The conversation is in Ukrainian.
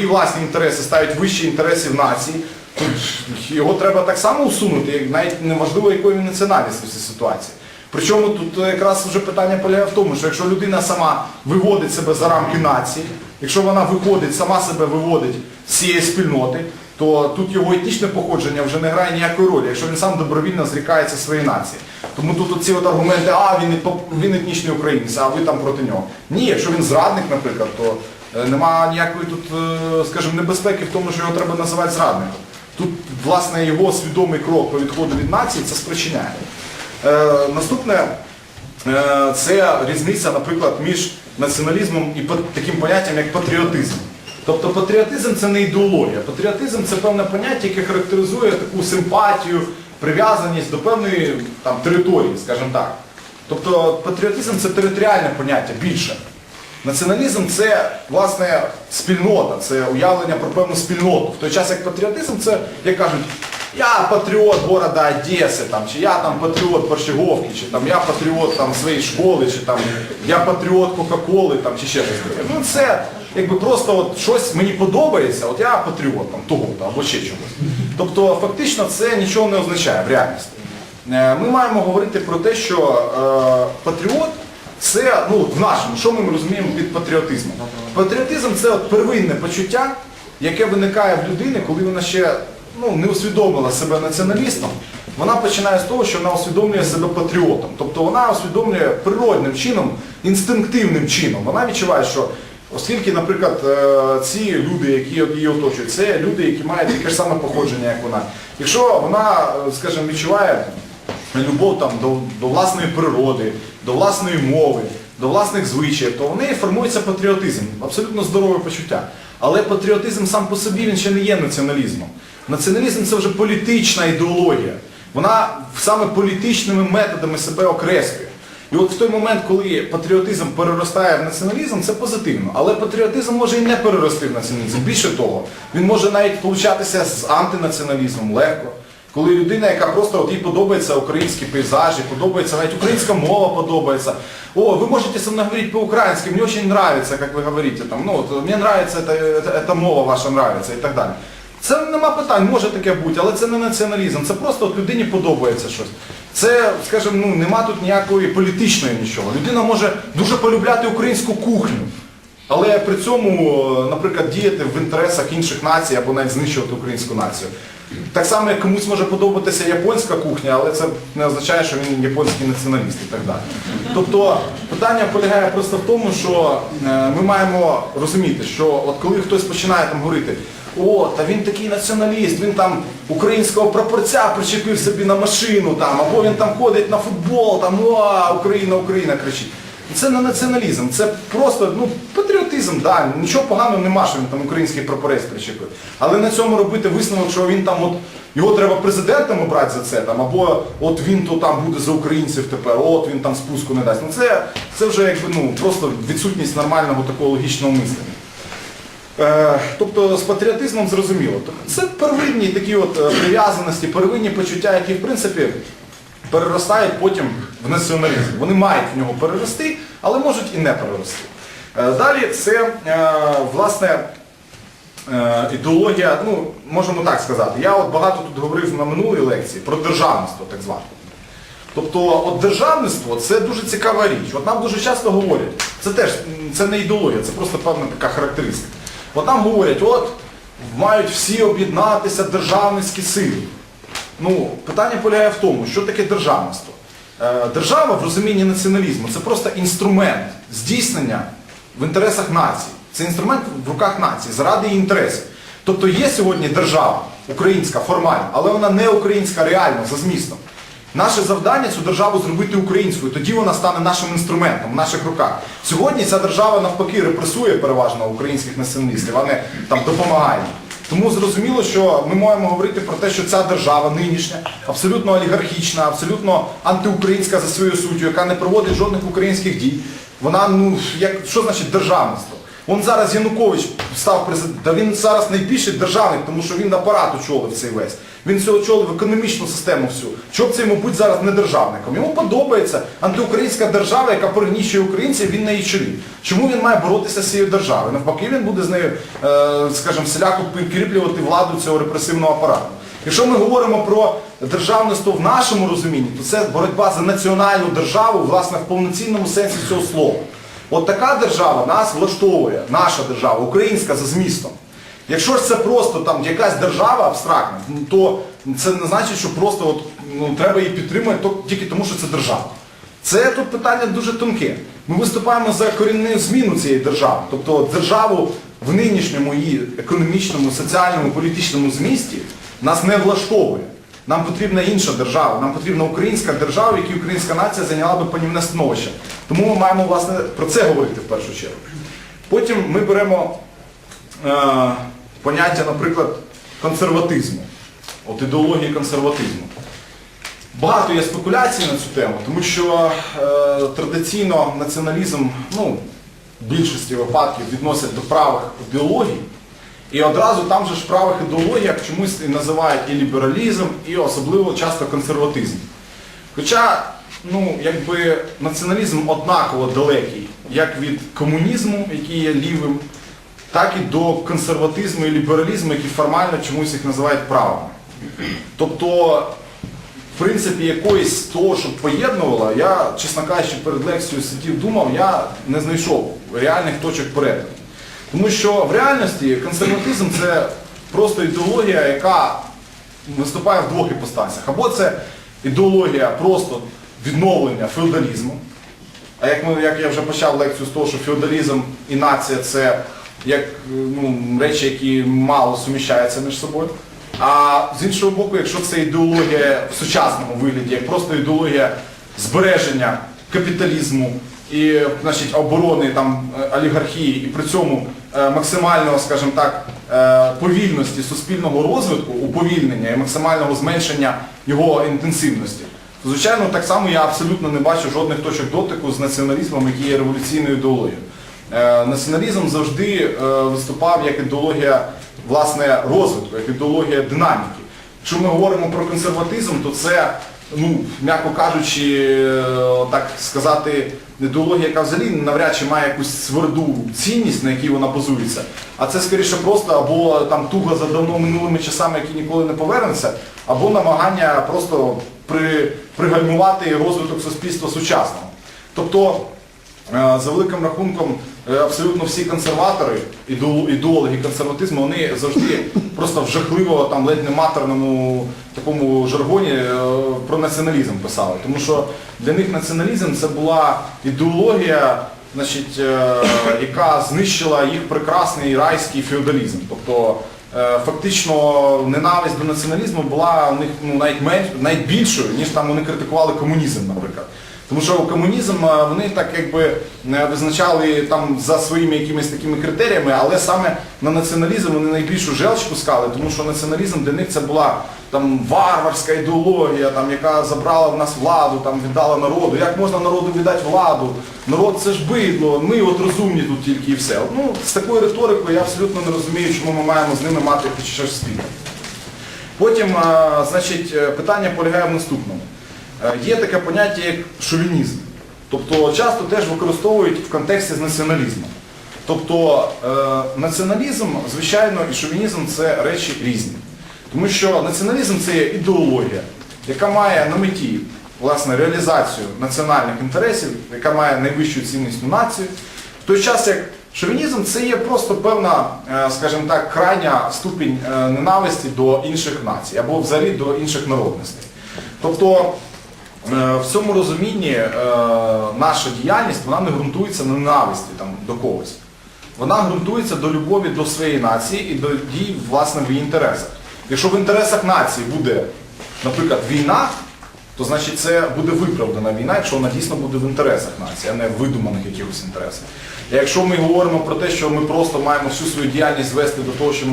свої власні інтереси ставить вищі інтересів нації, то його треба так само усунути, як навіть неможливо, якої він національності в цій ситуації. Причому тут якраз вже питання полягає в тому, що якщо людина сама виводить себе за рамки нації, якщо вона виходить, сама себе виводить з цієї спільноти, то тут його етнічне походження вже не грає ніякої ролі, якщо він сам добровільно зрікається своєї нації. Тому тут ці от аргументи, а він, він етнічний українець, а ви там проти нього. Ні, якщо він зрадник, наприклад, то нема ніякої тут, е, скажімо, небезпеки в тому, що його треба називати зрадником. Тут, власне, його свідомий крок по відходу від нації це спричиняє. Е, наступне е, це різниця, наприклад, між націоналізмом і таким поняттям, як патріотизм. Тобто патріотизм це не ідеологія. Патріотизм це певне поняття, яке характеризує таку симпатію, прив'язаність до певної там, території, скажімо так. Тобто патріотизм це територіальне поняття більше. Націоналізм це власне спільнота, це уявлення про певну спільноту. В той час як патріотизм це, як кажуть, я патріот города Одеси, там, чи я там патріот Борщаговки, чи там я патріот там, своєї школи, чи там я патріот Кока-Коли, там, чи ще щось таке. Ну це якби просто от щось мені подобається, от я патріот там, того-то або ще чогось. Тобто фактично це нічого не означає в реальності. Е, Ми маємо говорити про те, що е, патріот це, ну, в нашому, що ми розуміємо під патріотизмом? Патріотизм це от первинне почуття, яке виникає в людини, коли вона ще ну, не усвідомила себе націоналістом. Вона починає з того, що вона усвідомлює себе патріотом. Тобто вона усвідомлює природним чином, інстинктивним чином. Вона відчуває, що оскільки, наприклад, е, ці люди, які її оточують, це люди, які мають таке ж саме походження, як вона. Якщо вона, е, скажімо, відчуває любов там, до, до власної природи, до власної мови, до власних звичаїв, то в неї формується патріотизм, абсолютно здорове почуття. Але патріотизм сам по собі він ще не є націоналізмом. Націоналізм це вже політична ідеологія. Вона саме політичними методами себе окреслює. І от в той момент, коли патріотизм переростає в націоналізм, це позитивно. Але патріотизм може і не перерости в націоналізм. Більше того, він може навіть получатися з антинаціоналізмом легко. Коли людина, яка просто от їй подобається українські пейзажі, подобається навіть українська мова подобається. О, ви можете со мной говорить по-украински, мне очень нравится, как вы говорите, там, ну, от, мені нравится эта, эта, эта мова ваша нравится і так далі. Це нема питань, може таке бути, але це не націоналізм, це просто от людині подобається щось. Це, скажімо, ну, нема тут ніякої політичної нічого. Людина може дуже полюбляти українську кухню, але при цьому, е, наприклад, діяти в інтересах інших націй або навіть знищувати українську націю. Так само, як комусь може подобатися японська кухня, але це не означає, що він японський націоналіст і так далі. Тобто питання полягає просто в тому, що е, ми маємо розуміти, що от коли хтось починає там говорити, о, та він такий націоналіст, він там українського прапорця причепив собі на машину, там, або він там ходить на футбол, там, о, Україна, Україна кричить. Це не націоналізм, це просто ну, патріотизм, да, нічого поганого нема, що він там український прапорець причепив. Але на цьому робити висновок, що він там от, його треба президентом обрати за це, там, або от він то там буде за українців тепер, от він там спуску не дасть. Ну це, це вже якби ну, просто відсутність нормального такого логічного мислення. Е, Тобто з патріотизмом зрозуміло. Це первинні такі от е, прив'язаності, первинні почуття, які в принципі переростають потім в націоналізм. Вони мають в нього перерости, але можуть і не перерости. Е, Далі це е, власне е, ідеологія, ну можемо так сказати. Я от багато тут говорив на минулій лекції про державництво, так зване. Тобто от державництво це дуже цікава річ. От нам дуже часто говорять, це теж це не ідеологія, це просто певна така характеристика. От нам говорять, от мають всі об'єднатися державницькі сили. Ну, питання полягає в тому, що таке державництво. Е, Держава в розумінні націоналізму це просто інструмент здійснення в інтересах нації. Це інструмент в руках нації заради її інтересів. Тобто є сьогодні держава, українська формально, але вона не українська реально за змістом. Наше завдання цю державу зробити українською, тоді вона стане нашим інструментом в наших руках. Сьогодні ця держава навпаки репресує переважно українських націоналістів, а не там допомагає. Тому зрозуміло, що ми маємо говорити про те, що ця держава нинішня, абсолютно олігархічна, абсолютно антиукраїнська за своєю суттю, яка не проводить жодних українських дій. Вона, ну, як, що значить державництво? Он зараз Янукович став президентом, та він зараз найбільший державник, тому що він апарат очолив цей весь. Він все очолив економічну систему всю. Чоб це йому будь зараз не державником. Йому подобається антиукраїнська держава, яка перенищує українців, він на її чолі. Чому він має боротися з цією державою? Навпаки, він буде з нею, е, скажімо, всіляко підкріплювати владу цього репресивного апарату. Якщо ми говоримо про державництво в нашому розумінні, то це боротьба за національну державу, власне, в повноцінному сенсі цього слова. От така держава нас влаштовує, наша держава, українська за змістом. Якщо ж це просто там якась держава абстрактна, ну, то це не значить, що просто от, ну, треба її підтримувати тільки тому, що це держава. Це тут питання дуже тонке. Ми виступаємо за корінну зміну цієї держави. Тобто державу в нинішньому її економічному, соціальному, політичному змісті нас не влаштовує. Нам потрібна інша держава, нам потрібна українська держава, в якій українська нація зайняла би панівне становище. Тому ми маємо власне про це говорити в першу чергу. Потім ми беремо е, поняття, наприклад, консерватизму, от ідеології консерватизму. Багато є спекуляцій на цю тему, тому що е, традиційно націоналізм ну, в більшості випадків відносять до правих ідеологій. І одразу там же ж в правих ідеологіях чомусь і називають і лібералізм, і особливо часто консерватизм. Хоча ну, якби націоналізм однаково далекий як від комунізму, який є лівим, так і до консерватизму і лібералізму, які формально чомусь їх називають правими. Тобто, в принципі, якоїсь того, щоб поєднувало, я, чесно кажучи, перед лекцією сидів, думав, я не знайшов реальних точок перетину. Тому що в реальності консерватизм це просто ідеологія, яка виступає в двох іпостасях. Або це ідеологія просто відновлення феодалізму. А як, ми, як я вже почав лекцію з того, що феодалізм і нація це як ну, речі, які мало суміщаються між собою. А з іншого боку, якщо це ідеологія в сучасному вигляді, як просто ідеологія збереження капіталізму і значить, оборони там, олігархії, і при цьому максимального, скажімо так, е, повільності суспільного розвитку, уповільнення і максимального зменшення його інтенсивності. Звичайно, так само я абсолютно не бачу жодних точок дотику з націоналізмом, який є революційною ідеологією. Е, Націоналізм завжди е, виступав як ідеологія власне розвитку, як ідеологія динаміки. Якщо ми говоримо про консерватизм, то це, ну, м'яко кажучи, е, так сказати, ідеологія, яка взагалі навряд чи має якусь тверду цінність, на якій вона базується, а це скоріше просто або там туга за давно минулими часами, які ніколи не повернуться, або намагання просто при, пригальмувати розвиток суспільства сучасного. Тобто Е, За великим рахунком, абсолютно всі консерватори, ідеологи консерватизму, вони завжди просто в жахливо, там ледь не матерному такому жаргоні е, про націоналізм писали. Тому що для них націоналізм це була ідеологія, значить, е, яка знищила їх прекрасний райський феодалізм. Тобто е, фактично ненависть до націоналізму була у них ну, навіть навіть більшою, ніж там вони критикували комунізм, наприклад. Тому що комунізм вони так якби е, визначали там за своїми якимись такими критеріями, але саме на націоналізм вони найбільшу желч пускали, тому що націоналізм для них це була там варварська ідеологія, там, яка забрала в нас владу, там віддала народу. Як можна народу віддати владу? Народ це ж бидло, ми от розумні тут тільки і все. Ну, з такою риторикою я абсолютно не розумію, чому ми маємо з ними мати хоч щось спільне. Потім, значить, е, питання полягає в наступному. Е, Є таке поняття як шовінізм. Тобто часто теж використовують в контексті з націоналізмом. Тобто е, націоналізм, звичайно, і шовінізм це речі різні. Тому що націоналізм це є ідеологія, яка має на меті власне, реалізацію національних інтересів, яка має найвищу цінність у націю. В той час як шовінізм це є просто певна, е, скажімо так, крайня ступінь ненависті до інших націй або взагалі до інших народностей. Тобто В цьому розумінні е, наша діяльність вона не ґрунтується на ненависті там, до когось. Вона ґрунтується до любові до своєї нації і до дій власне в її інтересах. Якщо в інтересах нації буде, наприклад, війна, то значить це буде виправдана війна, якщо вона дійсно буде в інтересах нації, а не в видуманих якихось інтересах. І якщо ми говоримо про те, що ми просто маємо всю свою діяльність звести до того, що ми